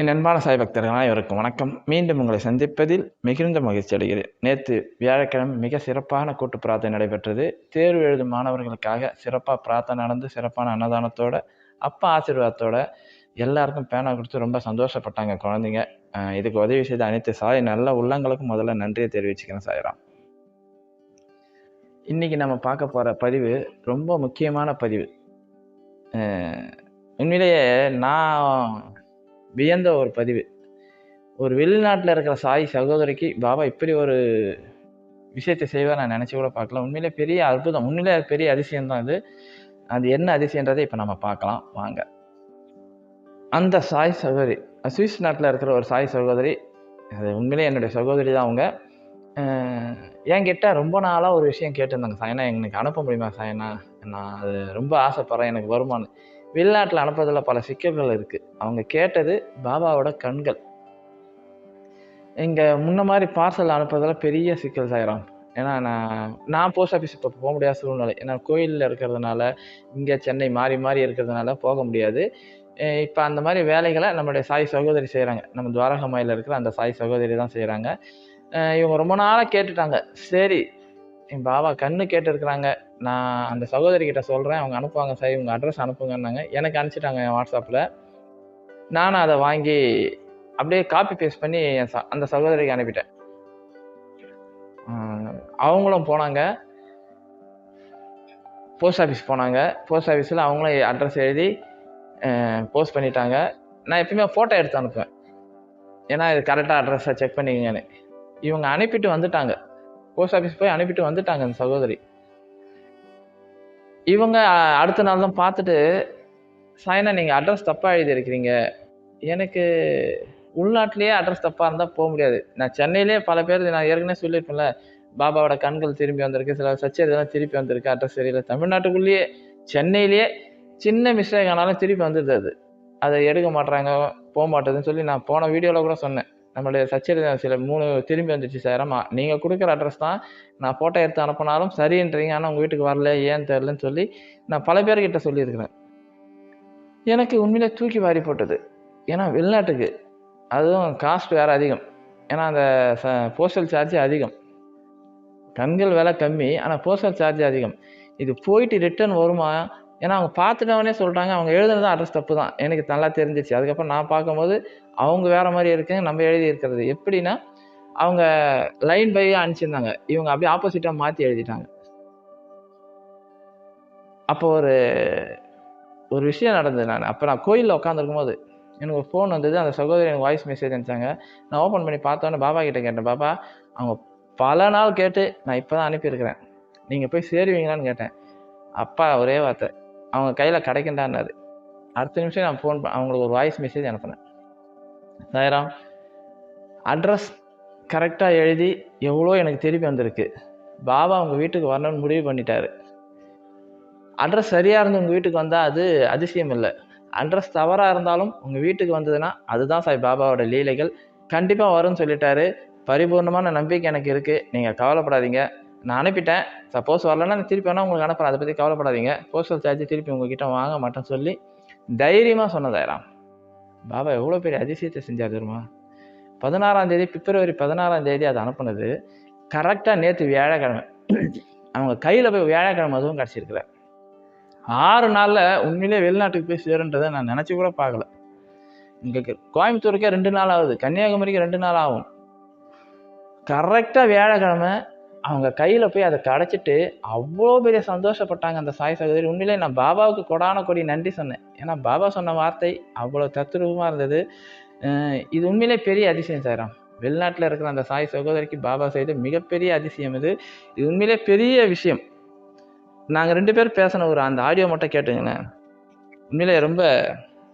என் அன்பான சாய் பக்தர்கள் வணக்கம். மீண்டும் உங்களை சந்திப்பதில் மிகுந்த மகிழ்ச்சி அடைகிறேன். நேற்று வியாழக்கிழமை மிக சிறப்பான கூட்டு பிரார்த்தனை நடைபெற்றது. தேர்வு எழுதும் மாணவர்களுக்காக சிறப்பாக பிரார்த்தனை நடந்து சிறப்பான அன்னதானத்தோட அப்பா ஆசீர்வாதத்தோட எல்லாருக்கும் பேனா கொடுத்து ரொம்ப சந்தோஷப்பட்டாங்க குழந்தைங்க. இதுக்கு உதவி செய்த அனைத்து சாய் நல்ல உள்ளங்களுக்கும் முதல்ல நன்றியை தெரிவிச்சுக்கிறேன் சாய்ராம். இன்னைக்கு நம்ம பார்க்க போகிற பதிவு ரொம்ப முக்கியமான பதிவு. உண்மையிலேயே நான் வியந்த ஒரு பதிவு. ஒரு வெளிநாட்டில் இருக்கிற சாய் சகோதரிக்கு பாபா இப்படி ஒரு விஷயத்தை செய்வார் நான் நினச்சி கூட பார்க்கலாம் உண்மையிலே பெரிய அற்புதம். உண்மையிலே பெரிய அதிசயம் தான் அது அது என்ன அதிசயன்றதை இப்போ நம்ம பார்க்கலாம். வாங்க. அந்த சாய் சகோதரி சுவிஸ் நாட்டில் இருக்கிற ஒரு சாய் சகோதரி அது உண்மையிலே என்னுடைய சகோதரி தான் அவங்க. என்கிட்ட ரொம்ப நாளாக ஒரு விஷயம் கேட்டிருந்தாங்க. சாயனா எனக்கு அனுப்ப முடியுமா சாயனா? நான் அது ரொம்ப ஆசைப்பட்றேன் எனக்கு வருமானு. வெளிநாட்டில் அனுப்புறதுல பல சிக்கல்கள் இருக்குது அவங்க கேட்டது பாபாவோட கண்கள். இங்கே முன்ன மாதிரி பார்சல் அனுப்புறதுல பெரிய சிக்கல் ஆகிரும் ஏன்னா நான் நான் போஸ்ட் ஆஃபீஸ் இப்போ போக முடியாத சூழ்நிலை. ஏன்னா கோயிலில் இருக்கிறதுனால இங்கே சென்னை மாறி மாறி இருக்கிறதுனால போக முடியாது. இப்போ அந்த மாதிரி வேலைகளை நம்மளுடைய சாய் சகோதரி செய்கிறாங்க நம்ம துவாரகமாயில் இருக்கிற அந்த சாய் சகோதரி தான் செய்கிறாங்க இவங்க ரொம்ப நாளாக கேட்டுட்டாங்க. சரி என் பாபா கண்ணு கேட்டுருக்குறாங்க. நான் அந்த சகோதரி கிட்ட சொல்கிறேன் அவங்க அனுப்புவாங்க சார். இவங்க அட்ரஸ் அனுப்புங்கன்னாங்க. எனக்கு அனுப்பிச்சிட்டாங்க என் வாட்ஸ்அப்பில் நானும் அதை வாங்கி அப்படியே காப்பி பேஸ்ட் பண்ணி என் ச அந்த சகோதரிக்கு அனுப்பிட்டேன். அவங்களும் போனாங்க. போஸ்ட் ஆஃபீஸ் போனாங்க. போஸ்ட் ஆஃபீஸில் அவங்களும் அட்ரஸ் எழுதி போஸ்ட் பண்ணிட்டாங்க. நான் எப்பயுமே ஃபோட்டோ எடுத்து அனுப்புவேன். ஏன்னா இது கரெக்டாக அட்ரஸை செக் பண்ணிக்கங்கன்னு. இவங்க அனுப்பிட்டு வந்துட்டாங்க. போஸ்ட் ஆஃபீஸ் போய் அனுப்பிட்டு வந்துட்டாங்க அந்த சகோதரி. இவங்க அடுத்த நாள் தான் பார்த்துட்டு சாயனா நீங்கள் அட்ரஸ் தப்பாக எழுதியிருக்கிறீங்க. எனக்கு உள்நாட்டிலேயே அட்ரஸ் தப்பாக இருந்தால் போக முடியாது. நான் சென்னையிலே பல பேர் நான் ஏற்கனவே சொல்லியிருப்பேன்ல பாபாவோட கண்கள் திரும்பி வந்திருக்கு. சில சச்சரி இதெல்லாம் திருப்பி வந்திருக்கு அட்ரஸ் சரியில்லை தமிழ்நாட்டுக்குள்ளேயே சென்னையிலேயே சின்ன மிஸ்டேக் ஆனாலும் திருப்பி வந்துடுது அது. அதை எடுக்க மாட்டுறாங்க போக மாட்டேதுன்னு சொல்லி நான் போன வீடியோவில் கூட சொன்னேன். நம்மளுடைய சச்சரி சில மூணு திரும்பி வந்துச்சு சார். ஆமாம் நீங்கள் கொடுக்குற அட்ரஸ் தான் நான் ஃபோட்டோ எடுத்து அனுப்பினாலும் சரின்றீங்க. ஆனால் உங்கள் வீட்டுக்கு வரல ஏன் தெரிலன்னு சொல்லி நான் பல பேர்கிட்ட சொல்லியிருக்கிறேன். எனக்கு உண்மையிலே தூக்கி வாரி போட்டது. ஏன்னா வெளிநாட்டுக்கு அதுவும் காஸ்ட் வேறு அதிகம். ஏன்னா அந்த ச போஸ்டல் சார்ஜ் அதிகம். கண்கள் விலை கம்மி ஆனால் போஸ்டல் சார்ஜ் அதிகம். இது போயிட்டு ரிட்டர்ன் வருமா? ஏன்னா அவங்க பார்த்துட்டவனே சொல்லிட்டாங்க அவங்க எழுதுனது அட்ரஸ் தப்பு தான் எனக்கு நல்லா தெரிஞ்சிச்சு. அதுக்கப்புறம் நான் பார்க்கும்போது அவங்க வேறு மாதிரி இருக்குங்க நம்ம எழுதி இருக்கிறது எப்படின்னா அவங்க லைன் பை அனுப்பிச்சிருந்தாங்க. இவங்க அப்படியே ஆப்போசிட்டாக மாற்றி எழுதிட்டாங்க. அப்போ ஒரு ஒரு விஷயம் நடந்தது நான். அப்போ நான் கோயிலில் உட்காந்துருக்கும் போது எனக்கு ஒரு ஃபோன் வந்தது. அந்த சகோதரி எனக்கு வாய்ஸ் மெசேஜ் அனுப்பிச்சாங்க. நான் ஓப்பன் பண்ணி பார்த்தோன்னே பாபா கிட்டே கேட்டேன். பாபா அவங்க பல நாள் கேட்டு நான் இப்போ தான் அனுப்பியிருக்கிறேன். நீங்கள் போய் சேருவீங்களான்னு கேட்டேன். அப்பா ஒரே வார்த்தை. அவங்க கையில் கிடைக்கண்டான்னாரு அடுத்த நிமிஷம் நான் ஃபோன் அவங்களுக்கு ஒரு வாய்ஸ் மெசேஜ் அனுப்பினேன். சாயராம் அட்ரஸ் கரெக்டாக எழுதி எவ்வளோ எனக்கு திருப்பி வந்திருக்கு. பாபா உங்கள் வீட்டுக்கு வரணும்னு முடிவு பண்ணிட்டாரு. அட்ரஸ் சரியாக இருந்து உங்கள் வீட்டுக்கு வந்தால் அது அதிசயம் இல்லை. அட்ரஸ் தவறாக இருந்தாலும் உங்கள் வீட்டுக்கு வந்ததுன்னா அதுதான் சாய் பாபாவோட லீலைகள். கண்டிப்பாக வரும்னு சொல்லிட்டாரு. பரிபூர்ணமான நம்பிக்கை எனக்கு இருக்குது நீங்கள் கவலைப்படாதீங்க. நான் அனுப்பிட்டேன். சப்போஸ் வரலன்னா நான் திருப்பி வேணால் உங்களுக்கு அனுப்புகிறேன் அதை பற்றி கவலைப்படாதீங்க. போஸ்டல் சார்ஜ் திருப்பி உங்ககிட்ட வாங்க மாட்டேன்னு சொல்லி தைரியமாக சொன்னதாயிரம் பாபா எவ்வளோ பெரிய அதிசயத்தை செஞ்சார் தெரியுமா? பதினாறாம் தேதி பிப்ரவரி பதினாறாம் தேதி அதை அனுப்புனது. கரெக்டாக நேற்று வியாழக்கிழமை. அவங்க கையில் போய் வியாழக்கிழமை அதுவும் கிடச்சிருக்குற ஆறு நாளில் உண்மையிலே வெளிநாட்டுக்கு போய் சேருன்றதை நான் நினச்சி கூட பார்க்கல. இங்கே கோயம்புத்தூருக்கே ரெண்டு நாள் ஆகுது. கன்னியாகுமரிக்கு ரெண்டு நாள் ஆகும். கரெக்டாக வியாழக்கிழமை அவங்க கையில் போய் அதை கிடச்சிட்டு அவ்வளோ பெரிய சந்தோஷப்பட்டாங்க அந்த சாய் சகோதரி. உண்மையிலே நான் பாபாவுக்கு கொடான கொடி நன்றி சொன்னேன். ஏன்னா பாபா சொன்ன வார்த்தை அவ்வளோ தத்ரூபமாக இருந்தது. இது உண்மையிலே பெரிய அதிசயம் சாயிரம். வெளிநாட்டில் இருக்கிற அந்த சாய் சகோதரிக்கு பாபா செய்த மிகப்பெரிய அதிசயம் இது. இது உண்மையிலே பெரிய விஷயம். நாங்கள் ரெண்டு பேரும் பேசின ஒரு அந்த ஆடியோ மட்டும் கேட்டுங்கண்ணே உண்மையிலே ரொம்ப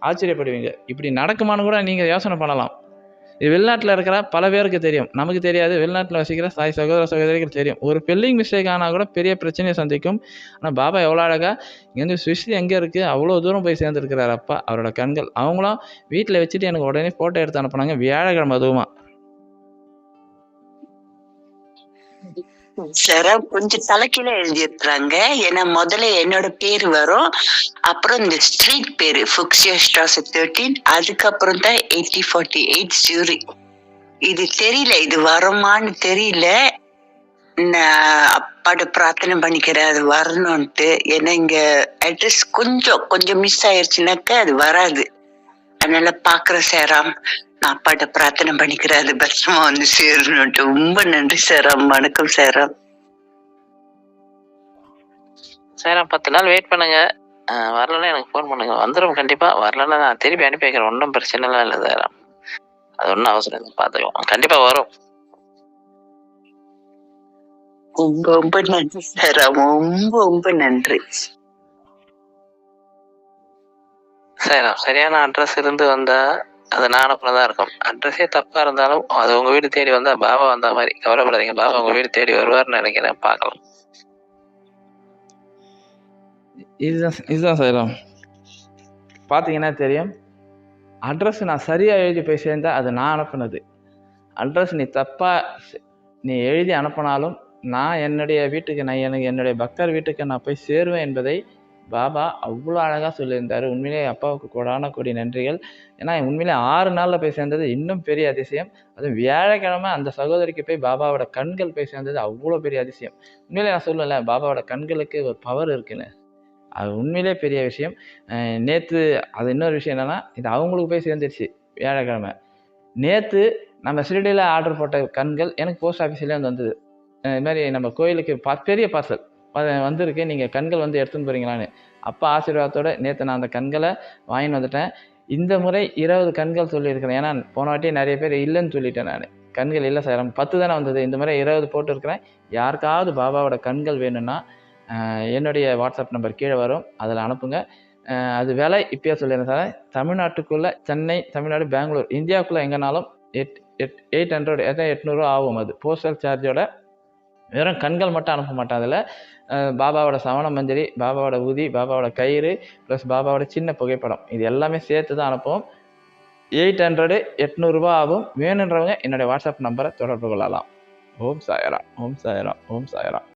ஆச்சரியப்படுவீங்க. இப்படி நடக்குமான்னு கூட நீங்கள் யோசனை பண்ணலாம். இது வெளிநாட்டில் இருக்கிற பல பேருக்கு தெரியும். நமக்கு தெரியாது. வெளிநாட்டில் வசிக்கிற சாய் சகோதர சகோதரிகள் தெரியும். ஒரு பெல்லிங் மிஸ்டேக் ஆனால் கூட பெரிய பிரச்சனையை சந்திக்கும். ஆனால் பாபா எவ்வளோ அழகாக இங்கேருந்து சுவிஸ் எங்கே இருக்குது அவ்வளோ தூரம் போய் சேர்ந்துருக்கிறார் அப்பா. அவரோட கண்கள். அவங்களும் வீட்டில் வச்சுட்டு எனக்கு உடனே ஃபோட்டோ எடுத்து அனுப்புனாங்க. வியாழக்கிழமை அதுவுமா. சார் கொஞ்சம் தலைக்கீழ எழுதியிருக்கிறாங்க. ஏன்னா முதல்ல என்னோட பேர் வரும். அப்புறம் இந்த ஸ்ட்ரீட் பேரு ஃபுக்ஸியா ஸ்ட்ராஸ் தேர்ட்டீன் அதுக்கப்புறம் தான் எயிட்டி ஃபார்ட்டி எயிட் ஜூரி இது தெரியல இது வருமான்னு தெரியல. நான் அப்பாட்ட பிரார்த்தனை பண்ணிக்கிறேன் அது வரணும்ட்டு ஏன்னா இங்க அட்ரஸ் கொஞ்சம் கொஞ்சம் மிஸ் ஆயிருச்சுனாக்கா அது வராது. அதனால பாக்குற சேராம் அப்பாட்ட பிரார்த்தனை பண்ணிக்கிறேன். அது பத்திரமா வந்து சேரணும்ட்டு ரொம்ப நன்றி சேராம் வணக்கம் சேராம் சரி பத்து நாள் வெயிட் பண்ணுங்க. வரலைன்னா எனக்கு ஃபோன் பண்ணுங்க. வந்துடும் கண்டிப்பா. வரலைன்னா நான் திருப்பி அனுப்பி வைக்கிறேன். ஒன்றும் பிரச்சனைலாம் இல்லை சார். அது ஒன்றும் அவசரம் இல்லை. பார்த்துக்கலாம் கண்டிப்பா வரும். ரொம்ப ரொம்ப நன்றி சேராம் ரொம்ப ரொம்ப நன்றி. சரி சரியான அட்ரஸ் இருந்து வந்தா அது நான் தான் இருக்கும். அட்ரஸே தப்பாக இருந்தாலும் அது உங்கள் வீடு தேடி வந்தால் பாபா வந்த மாதிரி கவலைப்படாதீங்க. பாபா உங்கள் வீடு தேடி வருவார்னு நினைக்கிறேன். பார்க்கலாம். இதுதான் இதுதான் சார் பார்த்தீங்கன்னா தெரியும். அட்ரஸ் நான் சரியாக எழுதி போய் சேர்ந்தால் அது நான் அனுப்புனது. அட்ரஸ் நீ தப்பாக நீ எழுதி அனுப்பினாலும் நான் என்னுடைய வீட்டுக்கு நான் எனக்கு என்னுடைய பக்தர் வீட்டுக்கு நான் போய் சேருவேன் என்பதை பாபா அவ்வளோ அழகாக சொல்லியிருந்தார். உண்மையிலே அப்பாவுக்கு கோடான கொடி நன்றிகள். ஏன்னா உண்மையிலே ஆறு நாளில் போய் சேர்ந்தது இன்னும் பெரிய அதிசயம். அதுவும் வியாழக்கிழமை அந்த சகோதரிக்கு போய் பாபாவோட கண்கள் போய் சேர்ந்தது அவ்வளோ பெரிய அதிசயம். உண்மையிலே நான் சொல்லலை பாபாவோட கண்களுக்கு ஒரு பவர் இருக்குன்னு. அது உண்மையிலே பெரிய விஷயம். நேற்று அது இன்னொரு விஷயம் என்னென்னா இது அவங்களுக்கு போய் சேர்ந்துருச்சு வியாழக்கிழமை. நேற்று நம்ம ஷிரடியில் ஆர்டர் போட்ட கண்கள் எனக்கு போஸ்ட் ஆஃபீஸ்லேயே வந்து வந்தது. இது மாதிரி நம்ம கோயிலுக்கு பா பெரிய பார்சல் வந்திருக்கு. நீங்கள் கண்கள் வந்து எடுத்துன்னு போகிறீங்களான்னு அப்பா ஆசீர்வாதத்தோடு நேற்று நான் அந்த கண்களை வாங்கின்னு வந்துட்டேன். இந்த முறை இருபது கண்கள் சொல்லியிருக்கிறேன். ஏன்னா போன வாட்டி நிறைய பேர் இல்லைன்னு சொல்லிட்டேன் நான். கண்கள் இல்லை சார். பத்து தானே வந்தது. இந்த முறை இருபது போட்டிருக்கிறேன். யாருக்காவது பாபாவோட கண்கள் வேணும்னா என்னுடைய வாட்ஸ்அப் நம்பர் கீழே வரும். அதில் அனுப்புங்க. அது விலை இப்போயே சொல்லிடுறேன் சார். தமிழ்நாட்டுக்குள்ளே சென்னை தமிழ்நாடு பெங்களூர் இந்தியாவுக்குள்ளே எங்கேனாலும் எட் எட் எயிட் ஹண்ட்ரட் எதாவது எட்நூறுவா ஆகும். அது போஸ்டல் சார்ஜோட வெறும் கண்கள் மட்டும் அனுப்ப மாட்டான் அதில். பாபாவோட சவண மஞ்சரி பாபாவோட உதி பாபாவோட கயிறு ப்ளஸ் பாபாவோட சின்ன புகைப்படம். இது எல்லாமே சேர்த்து தான் அனுப்புவோம். எயிட் ஹண்ட்ரடு எட்நூறுரூபா ஆகும். வேணுன்றவங்க என்னுடைய வாட்ஸ்அப் நம்பரை தொடர்பு கொள்ளலாம். ஓம் சாயரா ஓம் சாயரா ஓம் சாயரா